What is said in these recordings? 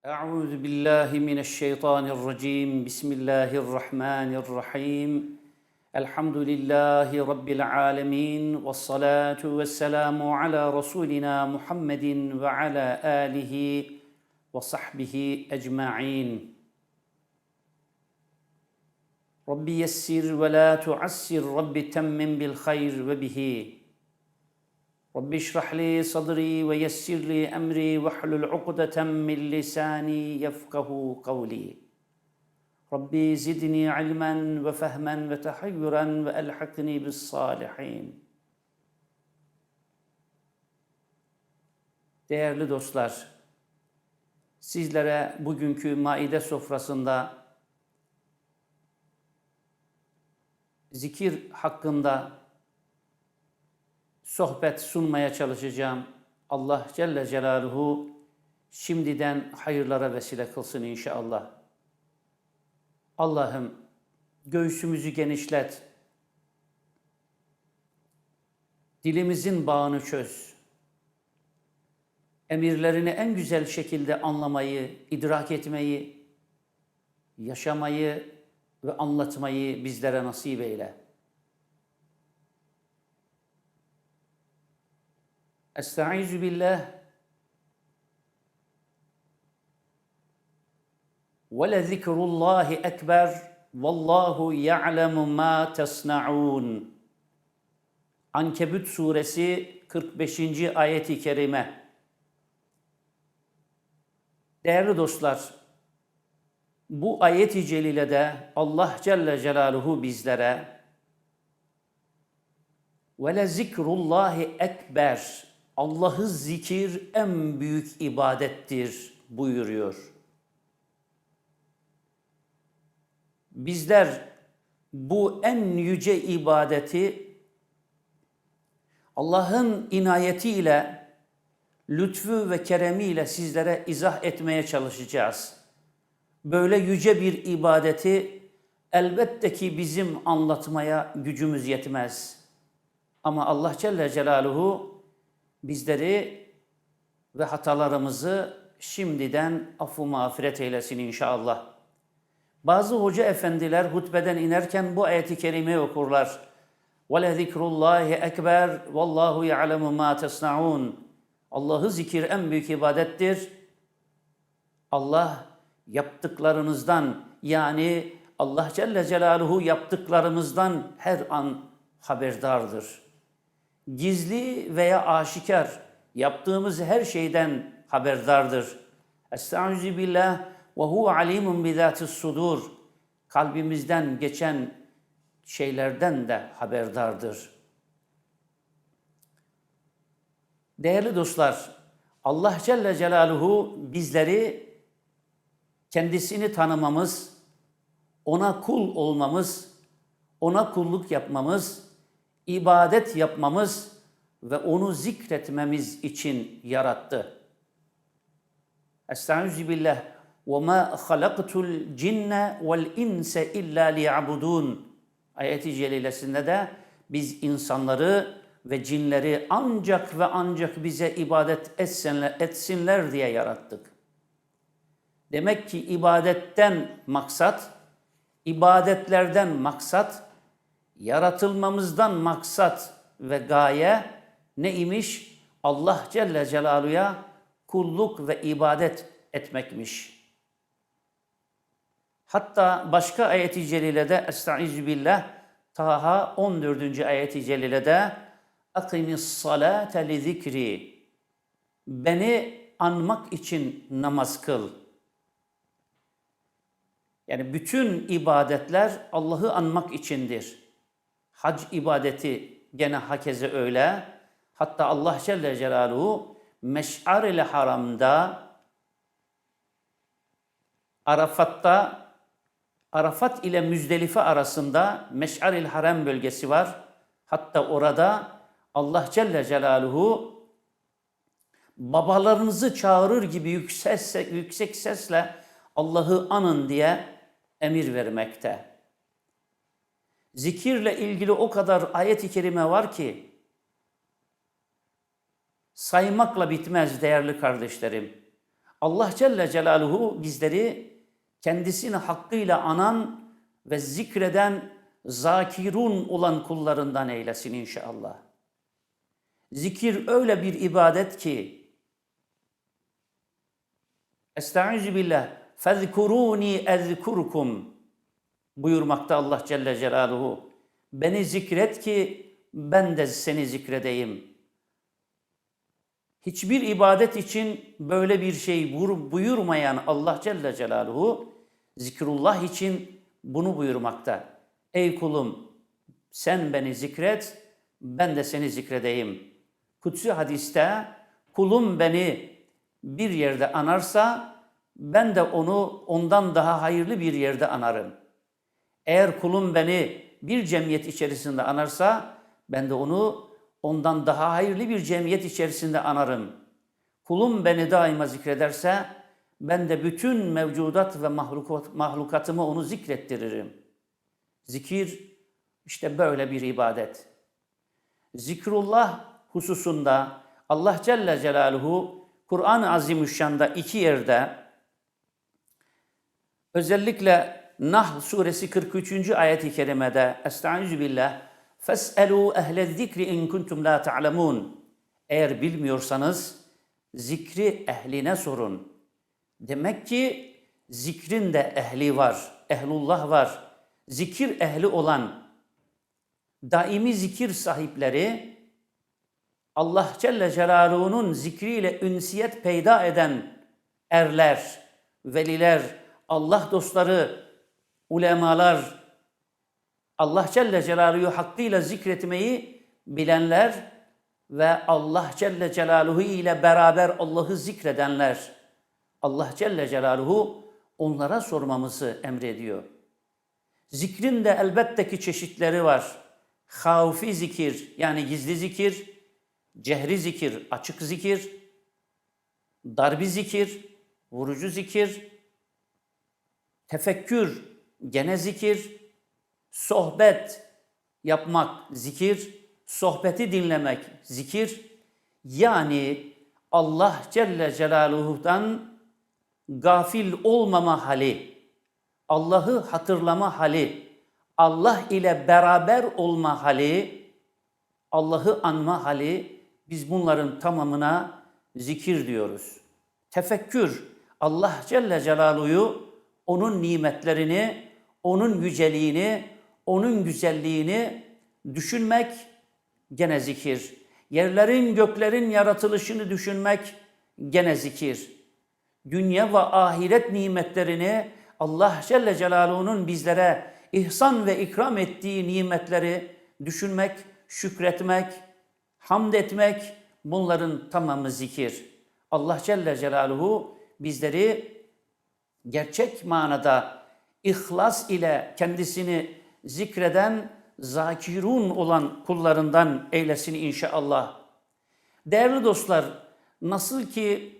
أعوذ بالله من الشيطان الرجيم. بسم الله الرحمن الرحيم. الحمد لله رب العالمين والصلاة والسلام على رسولنا محمد وعلى آله وصحبه أجمعين. رب يسر ولا تعسر رب تمم بالخير وبه. رب اشرح لي صدري ويسر لي امري واحلل عقدة من لساني يفقه قولي ربي زدني علما وفهما وتحيرا والحقني بالصالحين Değerli dostlar, sizlere bugünkü maide sofrasında zikir hakkında sohbet sunmaya çalışacağım. Allah Celle Celaluhu şimdiden hayırlara vesile kılsın inşallah. Allah'ım göğsümüzü genişlet. Dilimizin bağını çöz. Emirlerini en güzel şekilde anlamayı, idrak etmeyi, yaşamayı ve anlatmayı bizlere nasip eyle. Estaizu billah. Ve le zikrullahi ekber. Vallahu ya'lemu ma tesna'un. Ankebut suresi 45. ayeti kerime. Değerli dostlar, bu ayet-i celilede Allah Celle Celaluhu bizlere ve le zikrullahi ekber Allah'ı zikir en büyük ibadettir buyuruyor. Bizler bu en yüce ibadeti Allah'ın inayetiyle, lütfu ve keremiyle sizlere izah etmeye çalışacağız. Böyle yüce bir ibadeti elbette ki bizim anlatmaya gücümüz yetmez. Ama Allah Celle Celaluhu bizleri ve hatalarımızı şimdiden affu mağfiret eylesin inşallah. Bazı hoca efendiler hutbeden inerken bu ayeti kerimeyi okurlar. وَلَذِكْرُ اللّٰهِ ekber وَاللّٰهُ يَعْلَمُ مَا تَصْنَعُونَ Allah'ı zikir en büyük ibadettir. Allah yaptıklarınızdan yani Allah Celle Celaluhu yaptıklarımızdan her an haberdardır Gizli veya aşikar yaptığımız her şeyden haberdardır. Estaizu billah ve huve alimun bizatis sudur. Kalbimizden geçen şeylerden de haberdardır. Değerli dostlar, Allah Celle Celaluhu bizleri kendisini tanımamız, ona kul olmamız, ona kulluk yapmamız, ibadet yapmamız ve onu zikretmemiz için yarattı. Estaizu billah ve ma halaktul cinne vel inse illa liyabudun. Ayeti celilesinde de biz insanları ve cinleri ancak ve ancak bize ibadet etsinler, etsinler diye yarattık. Demek ki ibadetten maksat, ibadetlerden maksat, yaratılmamızdan maksat ve gaye ne imiş? Allah Celle Celaluhu'ya kulluk ve ibadet etmekmiş. Hatta başka ayeti celilede Estaizu billah Taha 14. ayeti celilede Akimis salate li zikri Beni anmak için namaz kıl. Yani bütün ibadetler Allah'ı anmak içindir. Hac ibadeti gene hakeze öyle. Hatta Allah Celle Celaluhu Meş'ar ile haramda Arafat'ta Arafat ile Müzdelife arasında Meş'ar il Haram bölgesi var. Hatta orada Allah Celle Celaluhu babalarınızı çağırır gibi yüksek, yüksek sesle Allah'ı anın diye emir vermekte. Zikirle ilgili o kadar ayet-i kerime var ki saymakla bitmez değerli kardeşlerim. Allah Celle Celaluhu bizleri kendisini hakkıyla anan ve zikreden zakirun olan kullarından eylesin inşallah. Zikir öyle bir ibadet ki Estaizu billah fezkuruni ezkurukum buyurmakta Allah Celle Celaluhu. Beni zikret ki ben de seni zikredeyim. Hiçbir ibadet için böyle bir şey buyurmayan Allah Celle Celaluhu zikrullah için bunu buyurmakta. Ey kulum sen beni zikret ben de seni zikredeyim. Kutsi hadiste kulum beni bir yerde anarsa ben de onu ondan daha hayırlı bir yerde anarım. Eğer kulum beni bir cemiyet içerisinde anarsa ben de onu ondan daha hayırlı bir cemiyet içerisinde anarım. Kulum beni daima zikrederse ben de bütün mevcudat ve mahlukat, mahlukatımı onu zikrettiririm. Zikir işte böyle bir ibadet. Zikrullah hususunda Allah Celle Celaluhu Kur'an-ı Azimüşşan'da iki yerde özellikle Nahl suresi 43. ayeti kerimede Estaizu billah Fes'elû ehle zikri in kuntum la ta'lemun Eğer bilmiyorsanız zikri ehline sorun. Demek ki zikrin de ehli var, ehlullah var. Zikir ehli olan daimi zikir sahipleri Allah Celle Celaluhu'nun zikriyle ünsiyet peyda eden erler, veliler, Allah dostları, ulemalar, Allah Celle Celaluhu hakkıyla zikretmeyi bilenler ve Allah Celle Celaluhu ile beraber Allah'ı zikredenler. Allah Celle Celaluhu onlara sormamızı emrediyor. Zikrin de elbette ki çeşitleri var. Havfi zikir yani gizli zikir, cehri zikir, açık zikir, darbi zikir, vurucu zikir, tefekkür, gene zikir, sohbet yapmak zikir, sohbeti dinlemek zikir. Yani Allah Celle Celaluhu'dan gafil olmama hali, Allah'ı hatırlama hali, Allah ile beraber olma hali, Allah'ı anma hali, biz bunların tamamına zikir diyoruz. Tefekkür, Allah Celle Celaluhu'yu, onun nimetlerini, onun yüceliğini, onun güzelliğini düşünmek gene zikir. Yerlerin, göklerin yaratılışını düşünmek gene zikir. Dünya ve ahiret nimetlerini Allah Celle Celaluhu'nun bizlere ihsan ve ikram ettiği nimetleri düşünmek, şükretmek, hamd etmek bunların tamamı zikir. Allah Celle Celaluhu bizleri gerçek manada ihlas ile kendisini zikreden zakirun olan kullarından eylesin inşallah. Değerli dostlar, nasıl ki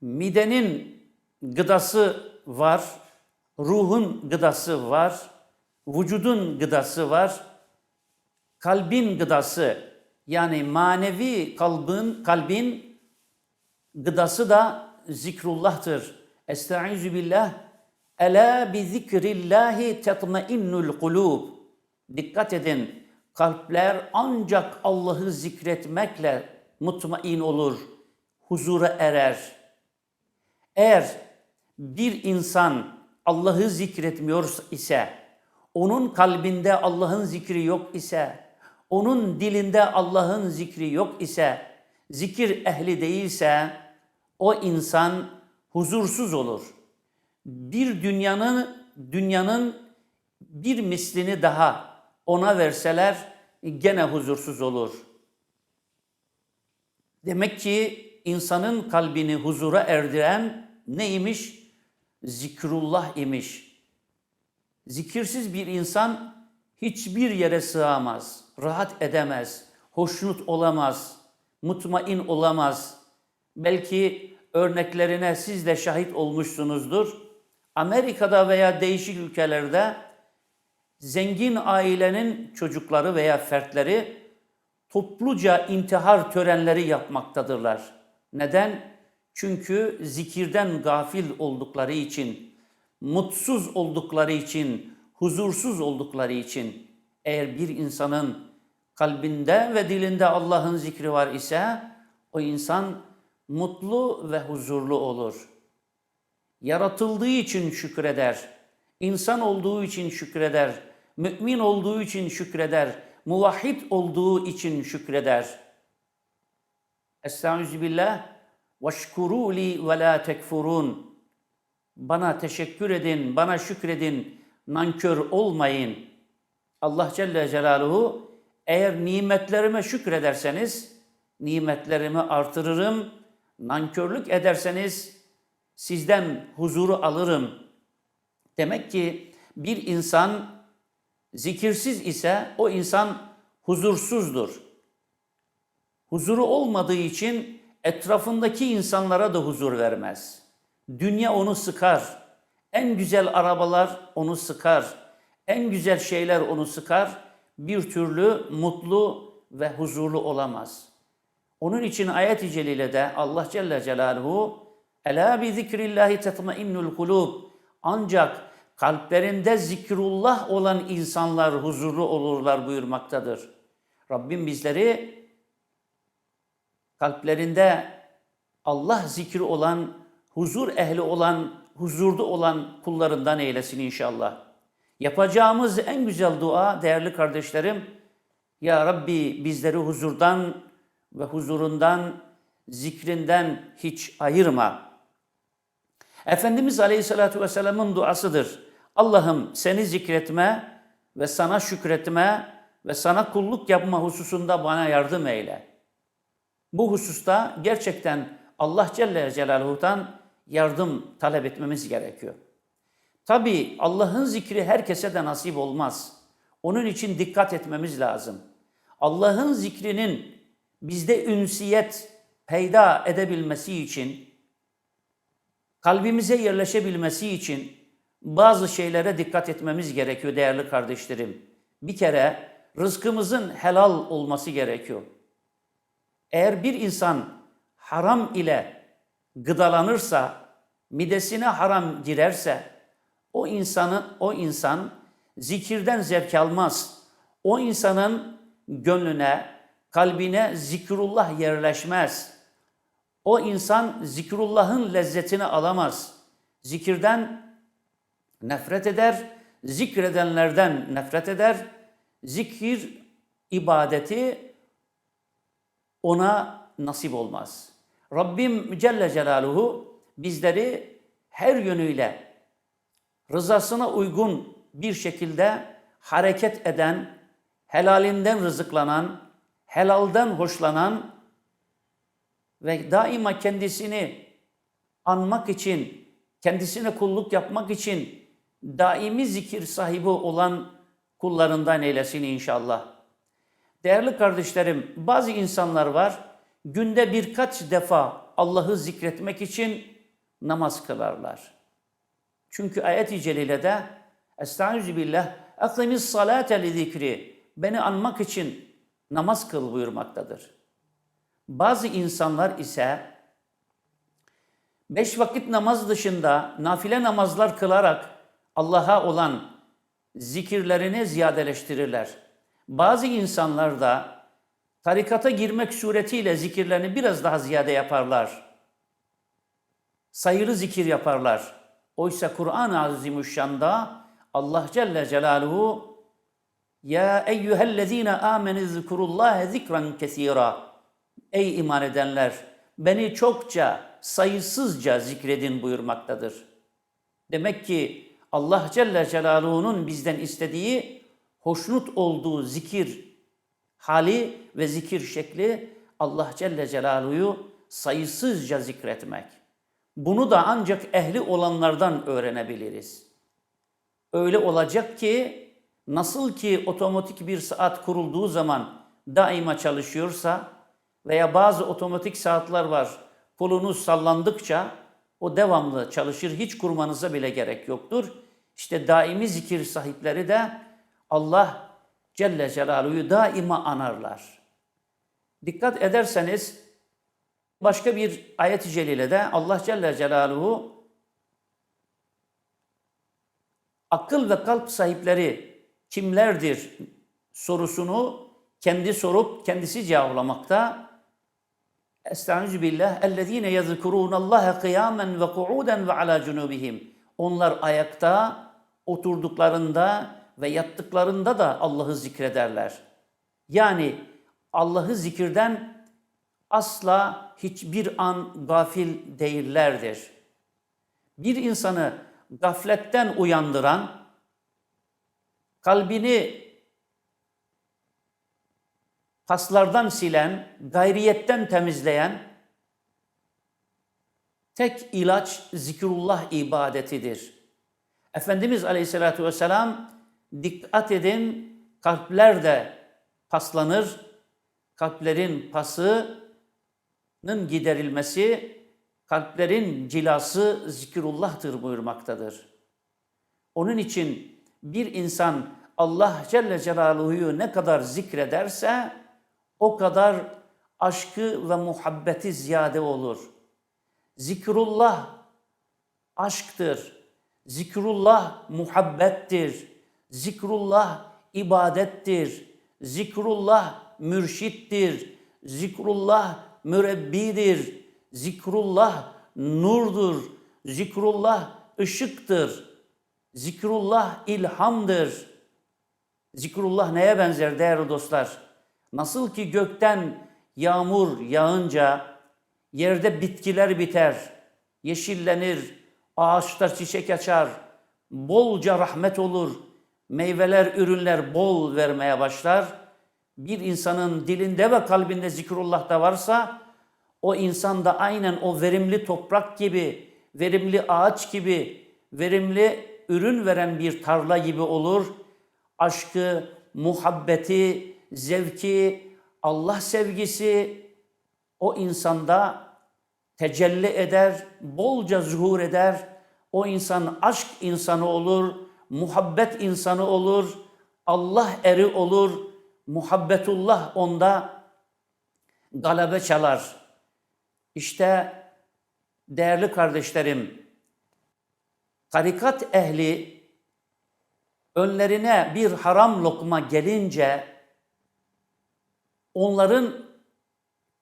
midenin gıdası var, ruhun gıdası var, vücudun gıdası var, kalbin gıdası yani manevi kalbin kalbin gıdası da zikrullah'tır. Estaizu billah. Ela bi zikrillahi tetmainnul kulub. Dikkat edin. Kalpler ancak Allah'ı zikretmekle mutmain olur, huzura erer. Eğer bir insan Allah'ı zikretmiyor ise, onun kalbinde Allah'ın zikri yok ise, onun dilinde Allah'ın zikri yok ise, zikir ehli değilse, o insan huzursuz olur. Bir dünyanın dünyanın bir mislini daha ona verseler gene huzursuz olur. Demek ki insanın kalbini huzura erdiren neymiş? Zikrullah imiş. Zikirsiz bir insan hiçbir yere sığamaz, rahat edemez, hoşnut olamaz, mutmain olamaz. Belki örneklerine siz de şahit olmuşsunuzdur. Amerika'da veya değişik ülkelerde zengin ailenin çocukları veya fertleri topluca intihar törenleri yapmaktadırlar. Neden? Çünkü zikirden gafil oldukları için, mutsuz oldukları için, huzursuz oldukları için eğer bir insanın kalbinde ve dilinde Allah'ın zikri var ise o insan mutlu ve huzurlu olur. Yaratıldığı için şükreder. İnsan olduğu için şükreder. Mümin olduğu için şükreder. Muvahhid olduğu için şükreder. Estaizu billah. Veşkuru li ve la tekfurun. Bana teşekkür edin, bana şükredin, nankör olmayın. Allah Celle Celaluhu eğer nimetlerime şükrederseniz nimetlerimi artırırım. Nankörlük ederseniz sizden huzuru alırım. Demek ki bir insan zikirsiz ise o insan huzursuzdur. Huzuru olmadığı için etrafındaki insanlara da huzur vermez. Dünya onu sıkar. En güzel arabalar onu sıkar. En güzel şeyler onu sıkar. Bir türlü mutlu ve huzurlu olamaz. Onun için ayet-i celilede Allah Celle Celaluhu Ela bi zikrillahi tetmainnul kulub. Ancak kalplerinde zikrullah olan insanlar huzurlu olurlar buyurmaktadır. Rabbim bizleri kalplerinde Allah zikri olan, huzur ehli olan, huzurda olan kullarından eylesin inşallah. Yapacağımız en güzel dua değerli kardeşlerim, Ya Rabbi bizleri huzurdan ve huzurundan, zikrinden hiç ayırma. Efendimiz Aleyhisselatü Vesselam'ın duasıdır. Allah'ım seni zikretme ve sana şükretme ve sana kulluk yapma hususunda bana yardım eyle. Bu hususta gerçekten Allah Celle Celaluhu'dan yardım talep etmemiz gerekiyor. Tabi Allah'ın zikri herkese de nasip olmaz. Onun için dikkat etmemiz lazım. Allah'ın zikrinin bizde ünsiyet peyda edebilmesi için, kalbimize yerleşebilmesi için bazı şeylere dikkat etmemiz gerekiyor değerli kardeşlerim. Bir kere rızkımızın helal olması gerekiyor. Eğer bir insan haram ile gıdalanırsa, midesine haram girerse, o insanın o insan zikirden zevk almaz. O insanın gönlüne, kalbine zikrullah yerleşmez. O insan zikrullahın lezzetini alamaz. Zikirden nefret eder, zikredenlerden nefret eder. Zikir ibadeti ona nasip olmaz. Rabbim Celle Celaluhu bizleri her yönüyle rızasına uygun bir şekilde hareket eden, helalinden rızıklanan, helalden hoşlanan ve daima kendisini anmak için, kendisine kulluk yapmak için daimi zikir sahibi olan kullarından eylesin inşallah. Değerli kardeşlerim, bazı insanlar var, günde birkaç defa Allah'ı zikretmek için namaz kılarlar. Çünkü ayet-i celilede Estaizu billah Akimis salate li zikri Beni anmak için namaz kıl buyurmaktadır. Bazı insanlar ise beş vakit namaz dışında nafile namazlar kılarak Allah'a olan zikirlerini ziyadeleştirirler. Bazı insanlar da tarikata girmek suretiyle zikirlerini biraz daha ziyade yaparlar. Sayılı zikir yaparlar. Oysa Kur'an-ı Azimüşşan'da Allah Celle Celaluhu Ya eyyühellezine amenu zikurullâhe zikran kesîrâ Ey iman edenler! Beni çokça, sayısızca zikredin buyurmaktadır. Demek ki Allah Celle Celaluhu'nun bizden istediği hoşnut olduğu zikir hali ve zikir şekli Allah Celle Celaluhu'yu sayısızca zikretmek. Bunu da ancak ehli olanlardan öğrenebiliriz. Öyle olacak ki nasıl ki otomatik bir saat kurulduğu zaman daima çalışıyorsa veya bazı otomatik saatler var. Kolunuz sallandıkça o devamlı çalışır. Hiç kurmanıza bile gerek yoktur. İşte daimi zikir sahipleri de Allah Celle Celaluhu'yu daima anarlar. Dikkat ederseniz Başka bir ayet-i celilede Allah Celle Celaluhu akıl ve kalp sahipleri kimlerdir sorusunu kendi sorup kendisi cevaplamakta. Estaizu billah. Ellezine yezkurunallaha kıyamen ve ku'uden ve ala cunubihim. Onlar ayakta, oturduklarında ve yattıklarında da Allah'ı zikrederler. Yani Allah'ı zikirden asla hiçbir an gafil değillerdir. Bir insanı gafletten uyandıran, kalbini paslardan silen, gayriyetten temizleyen tek ilaç zikrullah ibadetidir. Efendimiz Aleyhisselatü Vesselam dikkat edin kalpler de paslanır. Kalplerin pasının giderilmesi, kalplerin cilası zikrullah'tır buyurmaktadır. Onun için bir insan Allah Celle Celaluhu'yu ne kadar zikrederse o kadar aşkı ve muhabbeti ziyade olur. Zikrullah aşktır. Zikrullah muhabbettir. Zikrullah ibadettir. Zikrullah mürşittir. Zikrullah mürebbidir. Zikrullah nurdur. Zikrullah ışıktır. Zikrullah ilhamdır. Zikrullah neye benzer değerli dostlar? Nasıl ki gökten yağmur yağınca yerde bitkiler biter, yeşillenir, ağaçlar çiçek açar, bolca rahmet olur, meyveler, ürünler bol vermeye başlar. Bir insanın dilinde ve kalbinde zikrullah da varsa o insan da aynen o verimli toprak gibi, verimli ağaç gibi, verimli ürün veren bir tarla gibi olur. Aşkı, muhabbeti, zevki, Allah sevgisi o insanda tecelli eder, bolca zuhur eder. O insan aşk insanı olur, muhabbet insanı olur, Allah eri olur, muhabbetullah onda galabe çalar. İşte değerli kardeşlerim, tarikat ehli önlerine bir haram lokma gelince onların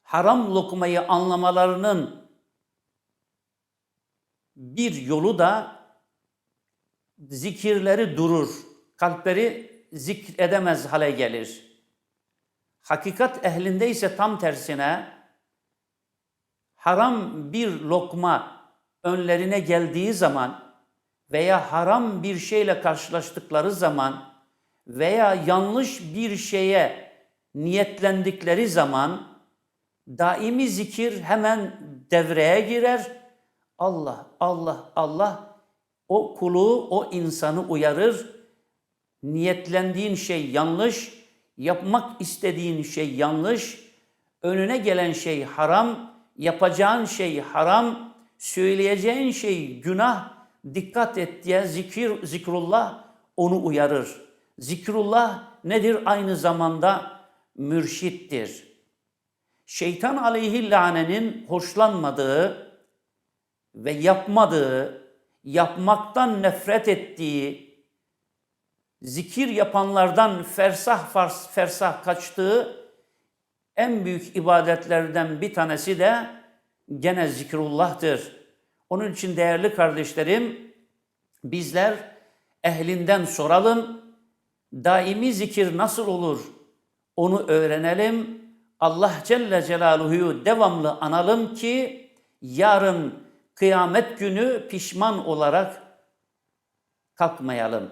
haram lokmayı anlamalarının bir yolu da zikirleri durur. Kalpleri zikredemez hale gelir. Hakikat ehlinde ise tam tersine haram bir lokma önlerine geldiği zaman veya haram bir şeyle karşılaştıkları zaman veya yanlış bir şeye niyetlendikleri zaman daimi zikir hemen devreye girer. Allah, Allah, Allah o kulu, o insanı uyarır. Niyetlendiğin şey yanlış, yapmak istediğin şey yanlış, önüne gelen şey haram, yapacağın şey haram, söyleyeceğin şey günah, dikkat et diye zikir, zikrullah onu uyarır. Zikrullah nedir? Aynı zamanda mürşittir. Şeytan aleyhi lanenin hoşlanmadığı ve yapmadığı, yapmaktan nefret ettiği, zikir yapanlardan fersah fars, fersah kaçtığı en büyük ibadetlerden bir tanesi de gene zikrullah'tır. Onun için değerli kardeşlerim, bizler ehlinden soralım, daimi zikir nasıl olur onu öğrenelim. Allah Celle Celaluhu'yu devamlı analım ki yarın kıyamet günü pişman olarak kalkmayalım.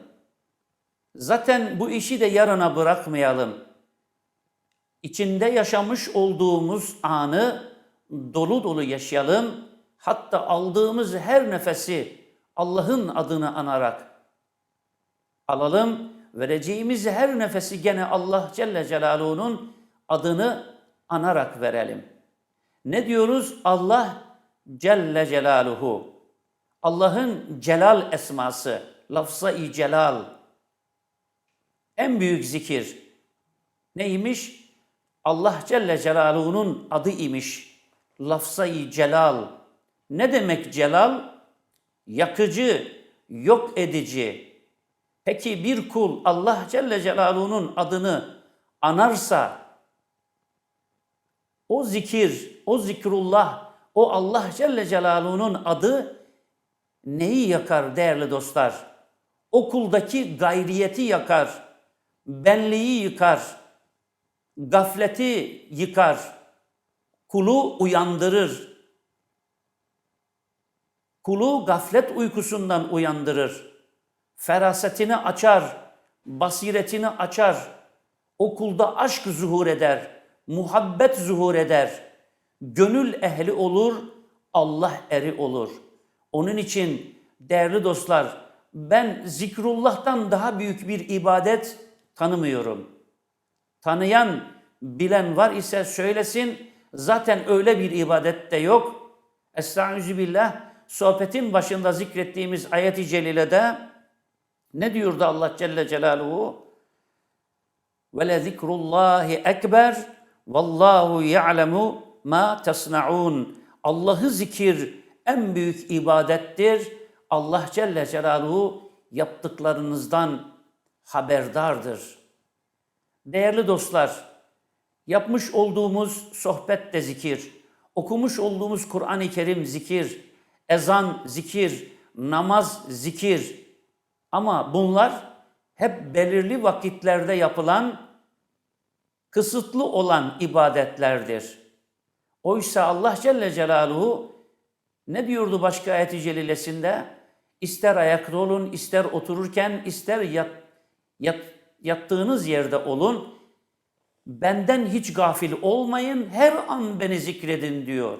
Zaten bu işi de yarına bırakmayalım. İçinde yaşamış olduğumuz anı dolu dolu yaşayalım. Hatta aldığımız her nefesi Allah'ın adını anarak alalım. Vereceğimiz her nefesi gene Allah Celle Celaluhu'nun adını anarak verelim. Ne diyoruz? Allah Celle Celaluhu. Allah'ın celal esması, lafza-i celal. En büyük zikir neymiş? Allah Celle Celaluhu'nun adı imiş. lafzayı celal. Ne demek celal? Yakıcı, yok edici. Peki bir kul Allah Celle Celaluhu'nun adını anarsa o zikir, o zikrullah, o Allah Celle Celaluhu'nun adı neyi yakar değerli dostlar? O kuldaki gayriyeti yakar, benliği yıkar, gafleti yıkar, kulu uyandırır. Kulu gaflet uykusundan uyandırır. Ferasetini açar, basiretini açar. O kulda aşk zuhur eder, muhabbet zuhur eder. Gönül ehli olur, Allah eri olur. Onun için değerli dostlar, ben zikrullah'tan daha büyük bir ibadet tanımıyorum. Tanıyan, bilen var ise söylesin. Zaten öyle bir ibadet de yok. Estaizu billah. Sohbetin başında zikrettiğimiz ayet-i celilede ne diyordu Allah Celle Celaluhu? Ve le zikrullahi ekber vallahu ya'lemu ma tasnaun. Allah'ı zikir en büyük ibadettir. Allah Celle Celaluhu yaptıklarınızdan haberdardır. Değerli dostlar, yapmış olduğumuz sohbet de zikir, okumuş olduğumuz Kur'an-ı Kerim zikir, ezan zikir, namaz zikir. Ama bunlar hep belirli vakitlerde yapılan, kısıtlı olan ibadetlerdir. Oysa Allah Celle Celaluhu ne diyordu başka ayet-i celilesinde? İster ayakta olun, ister otururken, ister yat, yat, yattığınız yerde olun. Benden hiç gafil olmayın, her an beni zikredin diyor.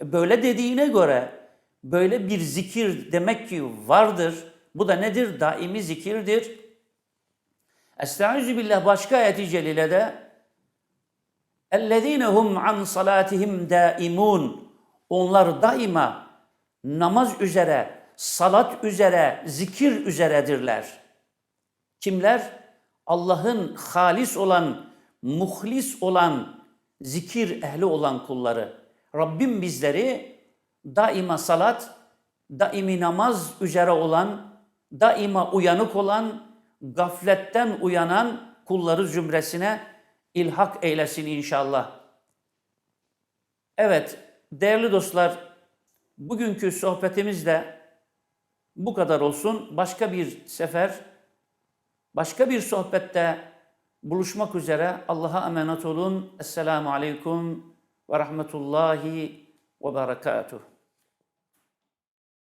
E, Böyle dediğine göre böyle bir zikir demek ki vardır. Bu da nedir? Daimi zikirdir. Estaizu billah başka ayet-i celilede اَلَّذ۪ينَ هُمْ عَنْ صَلَاتِهِمْ دَائِمُونَ Onlar daima namaz üzere, salat üzere, zikir üzeredirler. Kimler? Allah'ın halis olan, muhlis olan, zikir ehli olan kulları. Rabbim bizleri daima salat, daimi namaz üzere olan, daima uyanık olan, gafletten uyanan kulları zümresine ilhak eylesin inşallah. Evet, değerli dostlar, bugünkü sohbetimiz de bu kadar olsun. Başka bir sefer, başka bir sohbette buluşmak üzere. Allah'a emanet olun. Esselamu Aleyküm ve Rahmetullahi ve Berekatuhu.